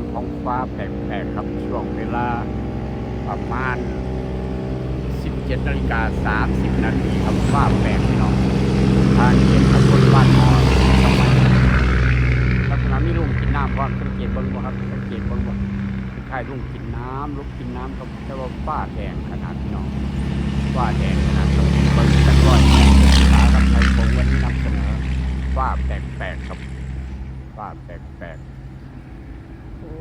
องท้องฟ้าแปลกๆครับช่วงเวลาประมาณ 17นาฬิกา30นาทีครับฟ้าแปลกพี่น้องทางเขตตำบลบ้านมอจังหวัดลักษณะมีลุงกินน้ำพร้อมสังเกตบิ่งบ่ครับสังเกตบิ่งบ่คล้ายลุงกินน้ำลุกกินน้ำครับแต่ว่าฟ้าแดงขนาดพี่น้องฟ้าแดงขนาดครับเบิ่งกันร้อยขาครับไทยคงวันนี้นำเสนอฟ้าแปลกๆครับฟ้าแปลกๆโอ้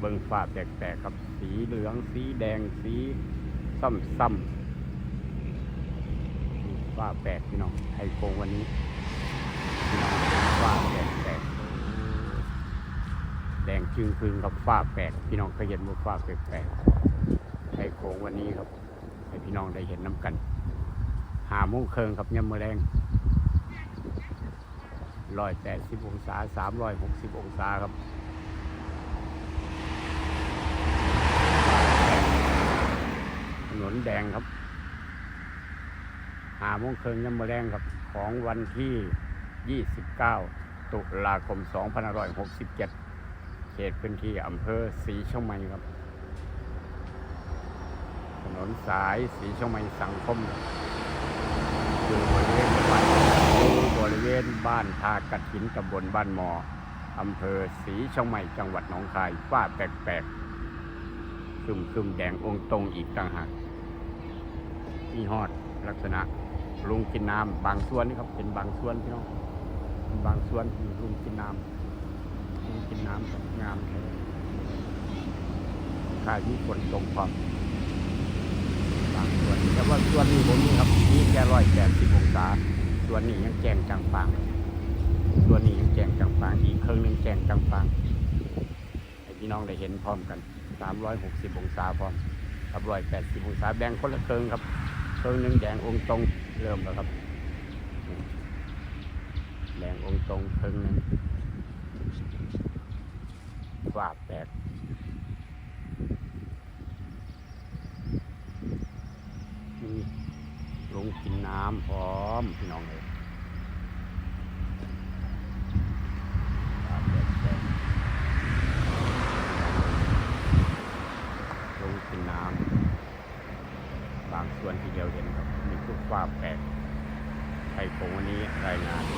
เบิ่งฟ้าแปลกๆครับ สีเหลือง สีแดง สีซ้ำๆฟ้าแปกพี่น้องไทยโคงวันนี้พี่น้องฟ้าแปลกๆแดงจึงพึงกับฟ้าแปกพี่น้องเคยเห็นว่าฟ้าแปลกๆไทยโคงวันนี้ครับให้พี่น้องได้เห็นน้ำกัน หาโมุ่งเคิงครับยามมือแรงร้อยแปดสิบองศาสามร้อยหกสิบองศาครับ ถนน แดงครับหาโมงเคิงยามมอแรงครับ ของวันที่ 29 ตุลาคม 2567 เขตพื้นที่อำเภอศรีช่องใหม่ครับ ถนนสายศรีช่องใหม่สังคมอยู่บริเวณบ้านอยู่บริเวณบ้านทากระถินตำบลบ้านมออำเภอศรีช่องใหม่จังหวัดหนองคายฟ้าแปลกๆคึมคึมๆแดงองตรงอีกต่างหาก มีฮอดลักษณะลุงกินน้ำบางส่วนนี่ครับเป็นบางส่วนพี่น้องบางส่วนลุงกินน้ำลุงกินน้ำงามแท้ค่าที่ฝนตกพร้อมบางส่วนแต่ว่าส่วนนี้ผมนี่ครับนี่แค่ร้อยแปดสิบองศาส่วนนี้ยังแจ้งจังฟางส่วนนี้ยังแจ้งจังฟางอีกเครื่องหนึงแจ้งจังฟางให้พี่น้องได้เห็นพร้อมกัน360อยหกสิบองศาพร้อมกับ180องศาแบ่งคนละเครื่องครับ ตัวหนึ่งแดงองค์ตรงเริ่มแล้วครับ แดงองค์ตรงเครื่งหนึ่งฟาดแปดลงกินน้ำพร้อมพี่น้องเลยฟาดแตกแตก ลงกินน้ำบาง ส่วนที่เดียวเห็นครับมีคุกฟ้าแปลกไทยคงวันนี้รายงาน